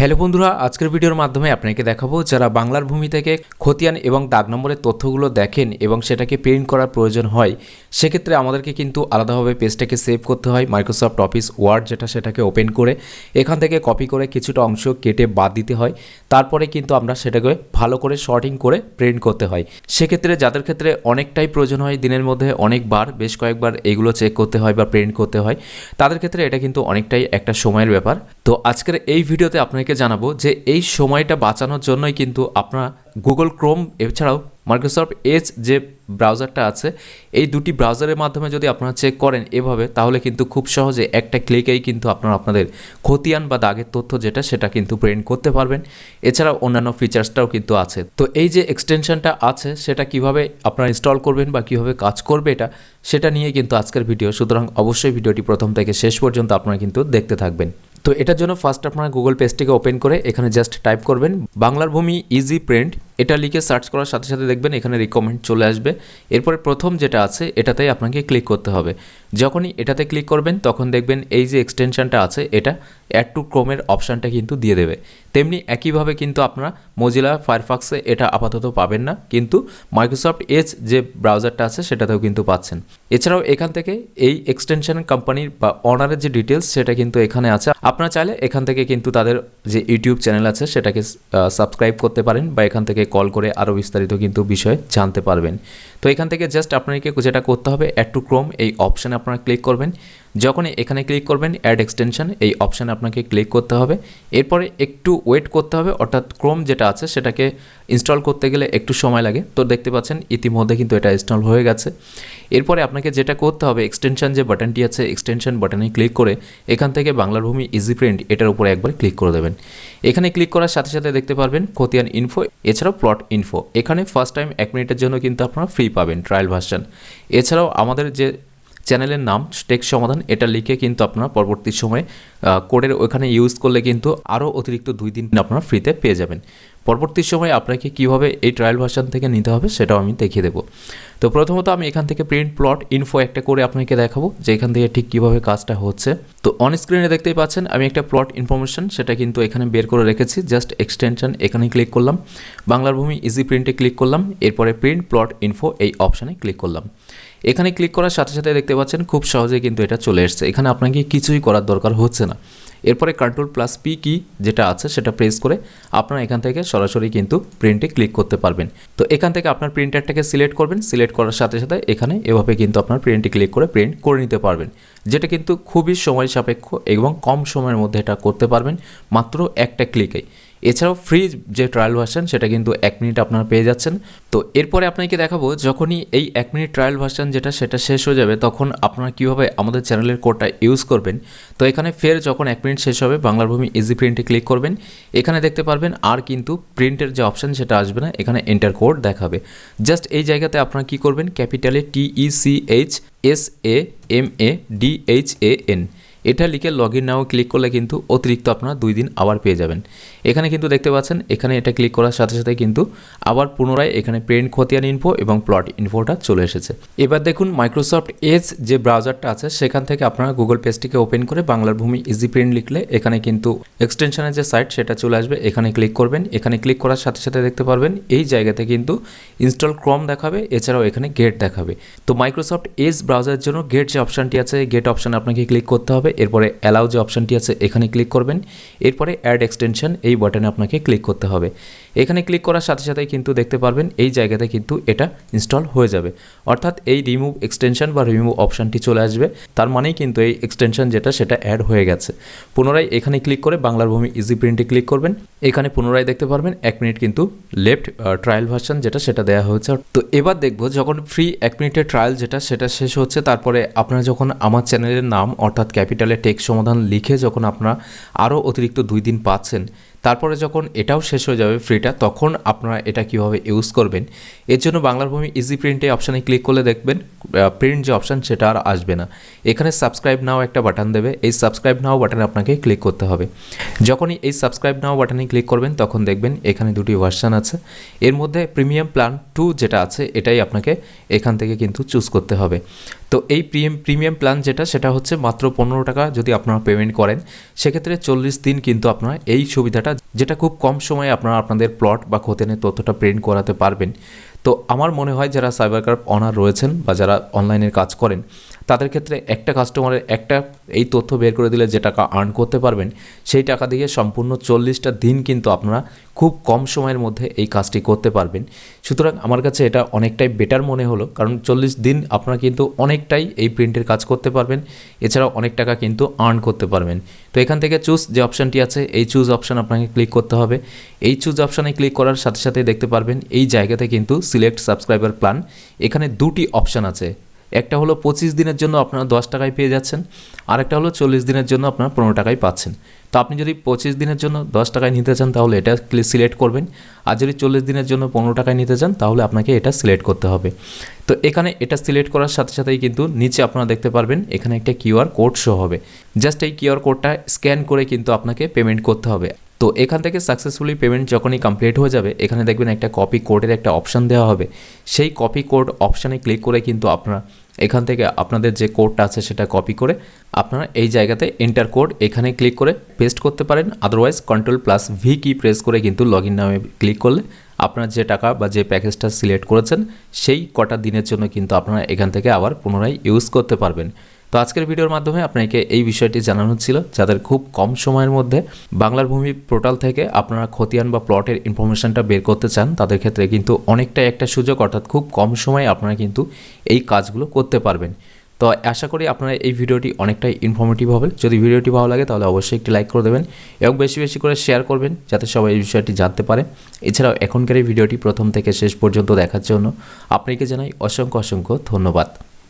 Hello বন্ধুরা, আজকের ভিডিওর মাধ্যমে আপনাকে দেখাবো যারা বাংলার ভূমি থেকে খতিয়ান এবং দাগ নম্বরের তথ্যগুলো দেখেন এবং সেটাকে প্রিন্ট করার প্রয়োজন হয়, সেক্ষেত্রে আমাদেরকে কিন্তু আলাদাভাবে পেজটাকে সেভ করতে হয় মাইক্রোসফট অফিস ওয়ার্ড যেটা সেটাকে ওপেন করে, এখান থেকে কপি করে কিছুটা অংশ কেটে বাদ দিতে হয়, তারপরে কিন্তু আমরা সেটাকে ভালো করে শর্টিং করে প্রিন্ট করতে হয়। সেক্ষেত্রে যাদের ক্ষেত্রে অনেকটাই প্রয়োজন হয় দিনের মধ্যে অনেকবার, বেশ কয়েকবার এগুলো চেক করতে হয় বা প্রিন্ট করতে হয়, তাদের ক্ষেত্রে এটা কিন্তু অনেকটাই একটা সময়ের ব্যাপার। তো আজকের এই ভিডিওতে আপনাকে জানাব যে এই সময়টা বাঁচানোর জন্যই কিন্তু আপনারা গুগল ক্রোম এছাড়াও মাইক্রোসফট এজ যে ব্রাউজারটা আছে, এই দুটি ব্রাউজারের মাধ্যমে যদি আপনারা চেক করেন এভাবে, তাহলে কিন্তু খুব সহজে একটা ক্লিকেই কিন্তু আপনারা আপনাদের খতিয়ান বা দাগের তথ্য যেটা, সেটা কিন্তু প্রিন্ট করতে পারবেন। এছাড়াও অন্যান্য ফিচার্সটাও কিন্তু আছে। তো এই যে এক্সটেনশনটা আছে, সেটা কীভাবে আপনারা ইনস্টল করবেন বা কীভাবে কাজ করবে এটা, সেটা নিয়ে কিন্তু আজকের ভিডিও। সুতরাং অবশ্যই ভিডিওটি প্রথম থেকে শেষ পর্যন্ত আপনারা কিন্তু দেখতে থাকবেন। তো এটার জন্য ফার্স্ট আপনারা গুগল পেজটিকে ওপেন করে এখানে জাস্ট টাইপ করবেন। বাংলার ভূমি ইজি প্রিন্ট এটা লিখে সার্চ করার সাথে সাথে দেখবেন এখানে রিকমেন্ড চলে আসবে। এরপরে প্রথম যেটা আছে, এটাতেই আপনাকে ক্লিক করতে হবে। যখনই এটাতে ক্লিক করবেন, তখন দেখবেন এই যে এক্সটেনশানটা আছে, এটা অ্যাড টু ক্রোমের অপশানটা কিন্তু দিয়ে দেবে। তেমনি একইভাবে কিন্তু আপনারা মজিলা ফায়ারফক্সে এটা আপাতত পাবেন না, কিন্তু মাইক্রোসফট এজ যে ব্রাউজারটা আছে, সেটাতেও কিন্তু পাচ্ছেন। এছাড়াও এখান থেকে এই এক্সটেনশন কোম্পানির বা অনারের যে ডিটেলস সেটা কিন্তু এখানে আছে। আপনারা চাইলে এখান থেকে কিন্তু তাদের যে ইউটিউব চ্যানেল আছে, সেটাকে সাবস্ক্রাইব করতে পারেন বা এখান থেকে কল করে আরও বিস্তারিত কিন্তু বিষয়ে জানতে পারবেন। তো এখান থেকে জাস্ট আপনাকে যেটা করতে হবে অ্যাড টু ক্রোম এই অপশানে আপনারা ক্লিক করবেন। যখনই এখানে ক্লিক করবেন অ্যাড এক্সটেনশন এই অপশানে আপনাকে ক্লিক করতে হবে। এরপরে একটু ওয়েট করতে হবে, অর্থাৎ ক্রোম যেটা আছে সেটাকে ইনস্টল করতে গেলে একটু সময় লাগে। তো দেখতে পাচ্ছেন ইতিমধ্যে কিন্তু এটা ইনস্টল হয়ে গেছে। এরপরে আপনাকে যেটা করতে হবে এক্সটেনশন যে বাটনটি আছে এক্সটেনশন বাটনে ক্লিক করে এখান থেকে বাংলার ভূমি ইজি প্রিন্ট এটার উপরে একবার ক্লিক করে দেবেন। এখানে ক্লিক করার সাথে সাথে দেখতে পারবেন খতিয়ান ইনফো এছাড়াও প্লট ইনফো এখানে ফার্স্ট টাইম এক মিনিটের জন্য কিন্তু আপনারা ফ্রি পাবেন ট্রায়াল ভার্সন এছাড়াও আমাদের যে চ্যানেলের নাম টেক সমাধান, এটা লিখে কিন্তু আপনারা পরবর্তী সময়ে কোডের ওখানে ইউজ করলে কিন্তু আরও অতিরিক্ত দুই দিন আপনারা ফ্রিতে পেয়ে যাবেন। পরবর্তী সময়ে আপনাকে কীভাবে এই ট্রায়াল ভার্সন থেকে নিতে হবে সেটাও আমি দেখিয়ে দেবো। তো প্রথমত আমি এখান থেকে প্রিন্ট প্লট ইনফো একটা করে আপনাকে দেখাবো, যে এখান থেকে ঠিক কীভাবে কাজটা হচ্ছে। তো অন স্ক্রিনে দেখতেই পাচ্ছেন, আমি একটা প্লট ইনফরমেশন সেটা কিন্তু এখানে বের করে রেখেছি জাস্ট এক্সটেনশন এখানে ক্লিক করলাম। বাংলার ভূমি ইজি প্রিন্টে ক্লিক করলাম, এরপরে প্রিন্ট প্লট ইনফো এই অপশানে ক্লিক করলাম। এখানে ক্লিক করার সাথে সাথে দেখতে পাচ্ছেন খুব সহজে কিন্তু এটা চলে এসছে। এখানে আপনাকে কিছুই করার দরকার হচ্ছে না। এরপরে কন্ট্রোল প্লাস পি কি যেটা আছে সেটা প্রেস করে আপনারা এখান থেকে সরাসরি কিন্তু প্রিন্টে ক্লিক করতে পারবেন। তো এখান থেকে আপনার প্রিন্টারটাকে সিলেক্ট করবেন। সিলেক্ট করার সাথে সাথে এখানে এভাবে কিন্তু আপনার প্রিন্টে ক্লিক করে প্রিন্ট করে নিতে পারবেন। যেটা কিন্তু খুবই সময় সাপেক্ষ এবং কম সময়ের মধ্যে এটা করতে পারবেন। মাত্র একটা ক্লিকেই এছাড়াও ফ্রি যে ট্রায়াল ভার্সন সেটা কিন্তু এক মিনিট আপনারা পেয়ে যাচ্ছেন। তো এরপরে আপনাকে দেখাবো, যখনই এই এক মিনিট ট্রায়াল ভার্সন যেটা, সেটা শেষ হয়ে যাবে, তখন আপনারা কীভাবে আমাদের চ্যানেলের কোডটা ইউজ করবেন। তো এখানে ফের যখন এক মিনিট শেষ হবে বাংলার ভূমি ইজি প্রিন্টে ক্লিক করবেন। এখানে দেখতে পারবেন, আর কিন্তু প্রিন্টের যে অপশান সেটা আসবে না। এখানে এন্টার কোড দেখাবে। জাস্ট এই জায়গাতে আপনারা কী করবেন? ক্যাপিটালে T C H S A M A D H A N এটা লিখে লগ ইন নাও ক্লিক করলে কিন্তু অতিরিক্ত আপনারা দুই দিন আবার পেয়ে যাবেন। এখানে কিন্তু দেখতে পাচ্ছেন, এখানে এটা ক্লিক করার সাথে সাথে কিন্তু আবার পুনরায় এখানে প্রিন্ট খতিয়ান ইনফো এবং প্লট ইনফোটা চলে এসেছে। এবার দেখুন মাইক্রোসফট এজ যে ব্রাউজারটা আছে, সেখান থেকে আপনারা গুগল পেজটিকে ওপেন করে বাংলার ভূমি ইজি প্রিন্ট লিখলে এখানে কিন্তু এক্সটেনশনের যে সাইট সেটা চলে আসবে। এখানে ক্লিক করবেন। এখানে ক্লিক করার সাথে সাথে দেখতে পারবেন, এই জায়গাতে কিন্তু ইনস্টল ক্রম দেখাবে, এছাড়াও এখানে গেট দেখাবে। তো মাইক্রোসফট এজ ব্রাউজারের জন্য গেট যে অপশানটি আছে গেট অপশান আপনাকে ক্লিক করতে হবে। এরপরে অ্যালাউ যে অপশানটি আছে, এখানে ক্লিক করবেন। এরপরে অ্যাড এক্সটেনশন এই বাটনে আপনাকে ক্লিক করতে হবে। এখানে ক্লিক করার সাথে সাথে কিন্তু দেখতে পারবেন এই জায়গাতে কিন্তু এটা ইনস্টল হয়ে যাবে। অর্থাৎ এই রিমুভ এক্সটেনশন বা রিমুভ অপশানটি চলে আসবে। তার মানেই কিন্তু এই এক্সটেনশন যেটা, সেটা অ্যাড হয়ে গেছে। পুনরায় এখানে ক্লিক করে বাংলার ভূমি ইজি প্রিন্টে ক্লিক করবেন। এখানে পুনরায় দেখতে পারবেন এক মিনিট কিন্তু লেফট ট্রায়াল ভার্সন যেটা, সেটা দেওয়া হয়েছে। তো এবার দেখব যখন ফ্রি এক মিনিটের ট্রায়াল যেটা, সেটা শেষ হচ্ছে, তারপরে আপনারা যখন আমার চ্যানেলের নাম, অর্থাৎ ক্যাপিটালে টেক সমাধান লিখে যখন আপনারা আরও অতিরিক্ত দুই দিন পাচ্ছেন তারপরে যখন এটাও শেষ হয়ে যাবে ফ্রিটা তখন আপনারা এটা কীভাবে ইউজ করবেন, এর জন্য বাংলার ভূমি ইজি প্রিন্টে অপশানে ক্লিক করলে দেখবেন প্রিন্ট যে অপশান সেটা আর আসবে না। এখানে সাবস্ক্রাইব নাও একটা বাটন দেবে, এই সাবস্ক্রাইব নাও বাটনে আপনাকে ক্লিক করতে হবে। যখনই এই সাবস্ক্রাইব নাও বাটনে ক্লিক করবেন, তখন দেখবেন এখানে দুটি ভার্সান আছে। এর মধ্যে প্রিমিয়াম প্ল্যান টু যেটা আছে, এটাই আপনাকে এখান থেকে কিন্তু চুজ করতে হবে। তো এই প্রিমিয়াম প্রিমিয়াম প্ল্যান যেটা, সেটা হচ্ছে মাত্র পনেরো টাকা যদি আপনারা পেমেন্ট করেন। সেক্ষেত্রে চল্লিশ দিন কিন্তু আপনারা এই সুবিধাটা, যেটা খুব কম সময়ে আপনারা আপনাদের প্লট বা খোতেনের তথ্যটা প্রিন্ট করাতে পারবেন। তো আমার মনে হয় যারা সাইবার ক্রাইম অনার রয়েছেন বা যারা অনলাইনের কাজ করেন তাদের ক্ষেত্রে একটা কাস্টমারের একটা এই তথ্য বের করে দিলে যে টাকা আর্ন করতে পারবেন, সেই টাকা দিয়ে সম্পূর্ণ চল্লিশটা দিন কিন্তু আপনারা খুব কম সময়ের মধ্যে এই কাজটি করতে পারবেন। সুতরাং আমার কাছে এটা অনেকটাই বেটার মনে হলো, কারণ চল্লিশ দিন আপনারা কিন্তু অনেকটাই এই প্রিন্টের কাজ করতে পারবেন, এছাড়াও অনেক টাকা কিন্তু আর্ন করতে পারবেন। তো এখান থেকে চুজ যে অপশানটি আছে, এই চুজ অপশান আপনাকে ক্লিক করতে হবে। এই চুজ অপশানে ক্লিক করার সাথে সাথে দেখতে পারবেন, এই জায়গাতে কিন্তু সিলেক্ট সাবস্ক্রাইবার প্ল্যান এখানে দুটি অপশান আছে। একটা হলো পঁচিশ দিনের জন্য আপনারা দশ টাকায় পেয়ে যাচ্ছেন আর একটা হলো চল্লিশ দিনের জন্য আপনারা পনেরো টাকায় পাচ্ছেন। তো আপনি যদি পঁচিশ দিনের জন্য দশ টাকায় নিতে চান, তাহলে এটা সিলেক্ট করবেন। আর যদি চল্লিশ দিনের জন্য পনেরো টাকায় নিতে চান, তাহলে আপনাকে এটা সিলেক্ট করতে হবে। তো এখানে এটা সিলেক্ট করার সাথে সাথেই কিন্তু নিচে আপনারা দেখতে পারবেন, এখানে একটা কিউআর কোড শো হবে। জাস্ট এই কিউআর কোডটা স্ক্যান করে কিন্তু আপনাকে পেমেন্ট করতে হবে। তো এখান থেকে সাকসেসফুলি পেমেন্ট যখনই কমপ্লিট হয়ে যাবে, এখানে দেখবেন একটা কপি কোডের একটা অপশান দেওয়া হবে। সেই কপি কোড অপশানে ক্লিক করে কিন্তু আপনারা এখান থেকে আপনাদের যে কোডটা আছে সেটা কপি করে আপনারা এই জায়গাতে এন্টার কোড এখানে ক্লিক করে পেস্ট করতে পারেন। Otherwise control plus V key press করে কিন্তু লগ ইন নামে ক্লিক করলে আপনার যে টাকা বা যে প্যাকেজটা সিলেক্ট করেছেন, সেই কটা দিনের জন্য কিন্তু আপনারা এখান থেকে আবার পুনরায় ইউজ করতে পারবেন। তো আজকের ভিডিওর মাধ্যমে আপনাকে এই বিষয়টি জানানো ছিল, যাদের খুব কম সময়ের মধ্যে বাংলার ভূমি পোর্টাল থেকে আপনারা খতিয়ান বা প্লটের ইনফরমেশনটা বের করতে চান, তাদের ক্ষেত্রে কিন্তু অনেকটাই একটা সুযোগ, অর্থাৎ খুব কম সময়ে আপনারা কিন্তু এই কাজগুলো করতে পারবেন। তো আশা করি আপনারা এই ভিডিওটি অনেকটাই ইনফরমেটিভ হবে। যদি ভিডিওটি ভালো লাগে তাহলে অবশ্যই একটি লাইক করে দেবেন এবং বেশি বেশি করে শেয়ার করবেন, যাতে সবাই এই বিষয়টি জানতে পারে। এছাড়াও এখনকার এই ভিডিওটি প্রথম থেকে শেষ পর্যন্ত দেখার জন্য আপনাকে জানাই অসংখ্য অসংখ্য ধন্যবাদ।